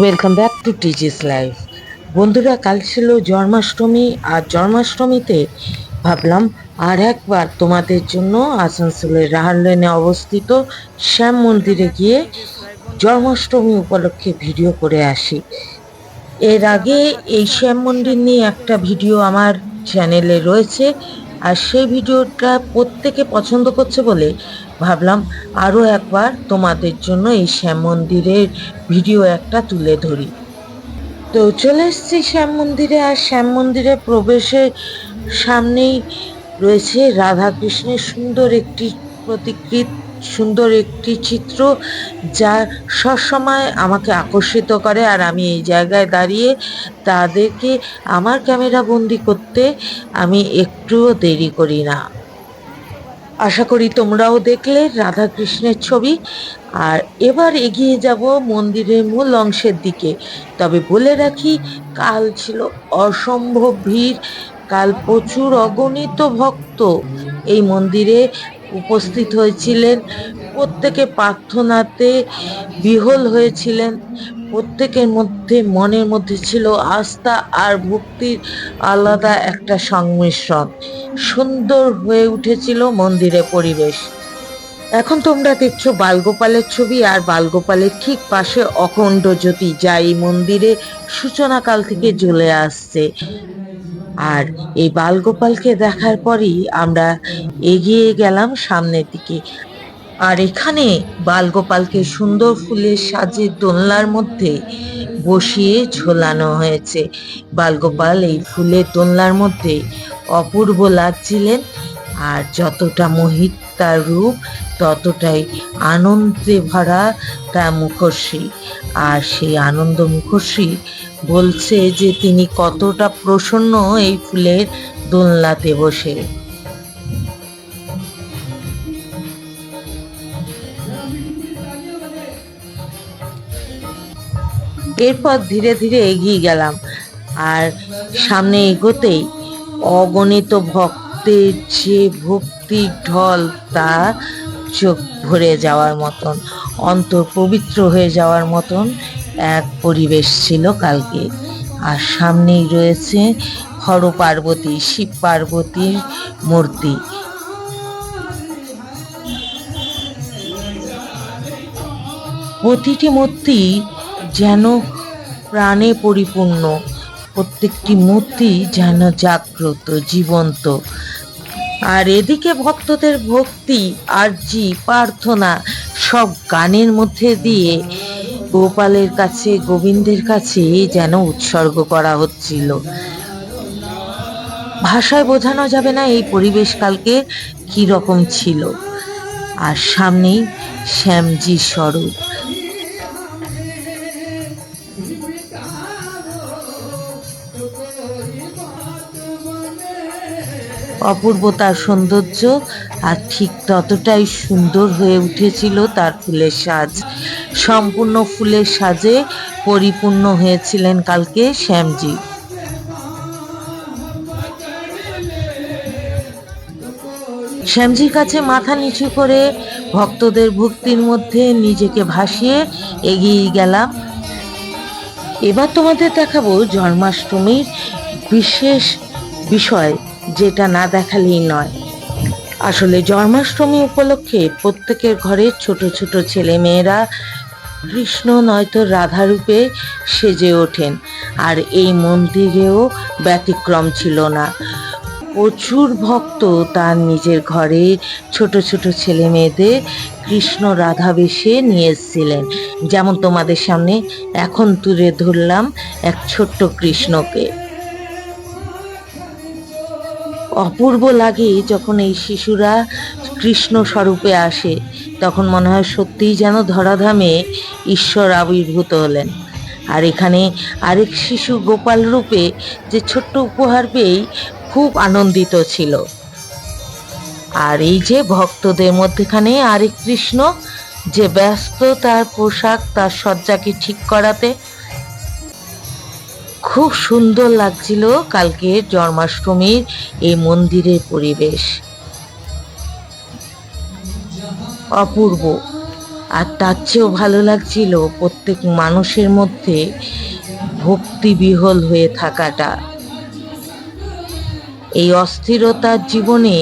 Welcome back to TG's life বন্ধুরা, কাল ছিল জন্মাষ্টমী, আর জন্মাষ্টমীতে ভাবলাম আর একবার তোমাদের জন্য আসানসোলের রাহার লেনে অবস্থিত শ্যাম মন্দিরে গিয়ে জন্মাষ্টমী উপলক্ষে ভিডিও করে আসি। এর আগে এই শ্যাম মন্দির নিয়ে একটা ভিডিও আমার চ্যানেলে রয়েছে, আর সেই ভিডিওটা প্রত্যেকে পছন্দ করছে বলে ভাবলাম আরও একবার তোমাদের জন্য এই শ্যাম মন্দিরের ভিডিও একটা তুলে ধরি। তো চলে এসেছি শ্যাম মন্দিরে, আর শ্যাম মন্দিরে প্রবেশের সামনেই রয়েছে রাধা কৃষ্ণের সুন্দর একটি প্রতিকৃত, সুন্দর একটি চিত্র, যা সবসময় আমাকে আকর্ষিত করে, আর আমি এই জায়গায় দাঁড়িয়ে তাদেরকে, আমার ক্যামেরা বন্দি করতে আমি একটুও দেরি করি না। আশা করি তোমরাও দেখলে রাধা কৃষ্ণের ছবি। আর এবার এগিয়ে যাব মন্দিরের মূল অংশের দিকে। তবে বলে রাখি, কাল ছিল অসম্ভব ভিড়। কাল প্রচুর অগণিত ভক্ত এই মন্দিরে উপস্থিত হয়েছিলেন। প্রত্যেকে প্রার্থনাতে বিহল হয়েছিলেন। প্রত্যেকের মধ্যে, মনের মধ্যে ছিল আস্থা আর ভক্তির আলাদা একটা সংমিশ্রণ। সুন্দর হয়ে উঠেছিল মন্দিরের পরিবেশ। এখন তোমরা দেখছ বালগোপালের ছবি আর বালগোপালের ঠিক পাশে অখণ্ড জ্যোতি যা এই মন্দিরে সূচনাকাল থেকে জ্বলে আসছে। আর এই বালগোপালকে দেখার পরই আমরা এগিয়ে গেলাম সামনের দিকে। আর এখানে বালগোপালকে সুন্দর ফুলের সাজে দোলনার মধ্যে বসিয়ে ঝোলানো হয়েছে। বালগোপাল এই ফুলের দোলনার মধ্যে অপূর্ব লাগছিলেন আর যতটা মোহিত তার রূপ, ততটাই আনন্দে ভরা তার মুখশ্রী আর সেই আনন্দ মুখশ্রী বলছে যে, তিনি কতটা প্রসন্ন এই ফুলের দোলনাতে বসে। এরপর ধীরে ধীরে এগিয়ে গেলাম। আর সামনে এগোতেই অগণিত ভক্তের যে ভক্তির ঢল তা চোখ ভরে যাওয়ার মতন অন্তর পবিত্র হয়ে যাওয়ার মতন এক পরিবেশ ছিল কালকে। আর সামনেই রয়েছে হর পার্বতী, শিব পার্বতীর মূর্তি। প্রতিটি মূর্তি যেন প্রাণে পরিপূর্ণ। প্রত্যেকটি মূর্তি যেন জাগ্রত, জীবন্ত। আর এদিকে ভক্তদের ভক্তি, আরজি, প্রার্থনা সব গানের মধ্যে দিয়ে গোপালের কাছে, গোবিন্দের কাছে যেন উৎসর্গ করা হচ্ছিল। ভাষায় বোঝানো যাবে না এই পরিবেশ কালকে কি রকম ছিল। আর সামনেই শ্যামজি স্বরূপ। অপূর্ব তার সৌন্দর্য, আর ঠিক ততটাই সুন্দর হয়ে উঠেছিল তার ফুলের সাজ। সম্পূর্ণ ফুলের সাজে পরিপূর্ণ হয়েছিলেন কালকে শ্যামজি। শ্যামজির কাছে মাথা নিচু করে ভক্তদের ভক্তির মধ্যে নিজেকে ভাসিয়ে এগিয়ে গেলাম। এবার তোমাদের দেখাবো জন্মাষ্টমীর বিশেষ বিষয়। যেটা না দেখালেই নয়। আসলে জন্মাষ্টমী উপলক্ষে প্রত্যেকের ঘরে ছোট ছোট ছেলে মেয়েরা কৃষ্ণ নয়তো রাধা রূপে সেজে ওঠেন, আর এই মন্দিরেও ব্যতিক্রম ছিল না। প্রচুর ভক্ত তার নিজের ঘরে ছোট ছোট ছেলে মেয়েদের কৃষ্ণ রাধা বেশে নিয়ে এসেছিলেন। যেমন তোমাদের সামনে এখন তুলে ধরলাম এক ছোট্ট কৃষ্ণকে। অপূর্ব লাগে যখন এই শিশুরা কৃষ্ণ স্বরূপে আসে। তখন মনে হয় সত্যিই যেন ধরাধামে ঈশ্বর আবির্ভূত হলেন। আর এখানে আরেক শিশু গোপাল রূপে যে ছোট্ট উপহার পেয়েই খুব আনন্দিত ছিল। আর এই যে ভক্তদের মধ্যেখানে আরেক কৃষ্ণ যে ব্যস্ত তার পোশাক তার সজ্জাকে ঠিক করাতে খুব সুন্দর লাগছিল কালকে জন্মাষ্টমীর এই মন্দিরের পরিবেশ। অপূর্ব। আর তার চেয়েও ভালো লাগছিল প্রত্যেক মানুষের মধ্যে ভক্তি বিহল হয়ে থাকাটা। এই অস্থিরতার জীবনে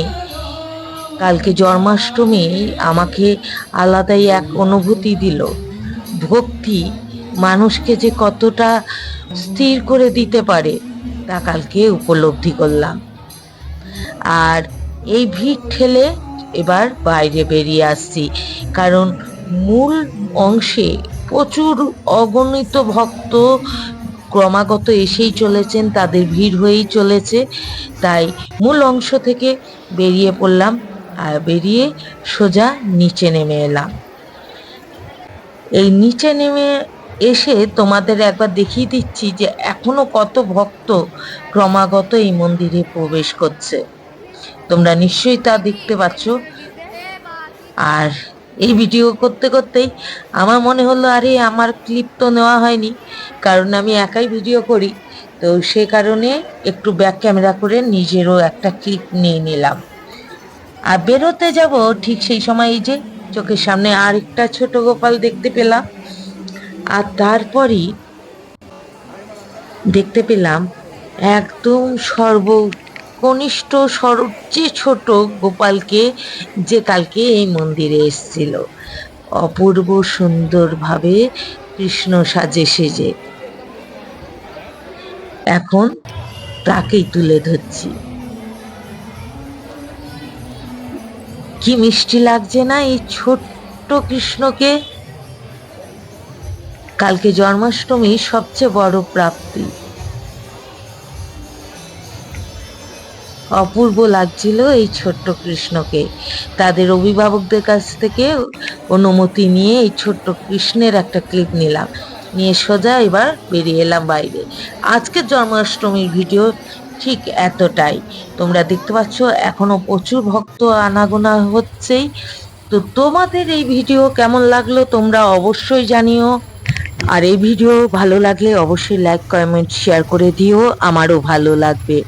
কালকে জন্মাষ্টমী আমাকে আলাদাই এক অনুভূতি দিল। ভক্তি মানুষকে যে কতটা স্থির করে দিতে পারে তা কালকে উপলব্ধি করলাম। আর এই ভিড় ঠেলে এবার বাইরে বেরিয়ে আসছি, কারণ মূল অংশে প্রচুর অগণিত ভক্ত ক্রমাগত এসেই চলেছেন, তাদের ভিড় হয়েই চলেছে, তাই মূল অংশ থেকে বেরিয়ে পড়লাম, আর বেরিয়ে সোজা নিচে নেমে এলাম। এই নিচে নেমে এসে তোমাদের একবার দেখিয়ে দিচ্ছি যে এখনও কত ভক্ত ক্রমাগত এই মন্দিরে প্রবেশ করছে। তোমরা নিশ্চয়ই তা দেখতে পাচ্ছ। আর এই ভিডিও করতে করতেই আমার মনে হলো, আরে, আমার ক্লিপ তো নেওয়া হয়নি, কারণ আমি একাই ভিডিও করি। তো সে কারণে একটু ব্যাক ক্যামেরা করে নিজেরও একটা ক্লিপ নিয়ে নিলাম। আর বেরোতে যাব ঠিক সেই সময় এই যে চোখের সামনে আরেকটা ছোট গোপাল দেখতে পেলাম। আর তারপরই দেখতে পেলাম একদম সর্ব কনিষ্ঠ সবচেয়ে ছোট গোপালকে যে কালকে এই মন্দিরে এসেছিল। অপূর্ব সুন্দরভাবে কৃষ্ণ সাজে সেজে। এখন তাকেই তুলে ধরছি। কি মিষ্টি লাগছে না এই ছোট্ট কৃষ্ণকে? কালকে জন্মাষ্টমী সবচেয়ে বড় প্রাপ্তি। অপূর্ব লাগছিল এই ছোট্ট কৃষ্ণকে। তাদের অভিভাবকদের কাছ থেকে অনুমতি নিয়ে এই ছোট্ট কৃষ্ণের একটা ক্লিপ নিলাম। নিয়ে সোজা এবার বেরিয়ে এলাম বাইরে। আজকের জন্মাষ্টমীর ভিডিও ঠিক এতটাই। তোমরা দেখতে পাচ্ছ, এখনও প্রচুর ভক্ত আনাগোনা হচ্ছেই। তো তোমাদের এই ভিডিও কেমন লাগল তোমরা অবশ্যই জানিও। আর এই ভিডিও ভালো লাগলে অবশ্যই লাইক কমেন্ট শেয়ার করে দিও। আমারও ভালো লাগবে।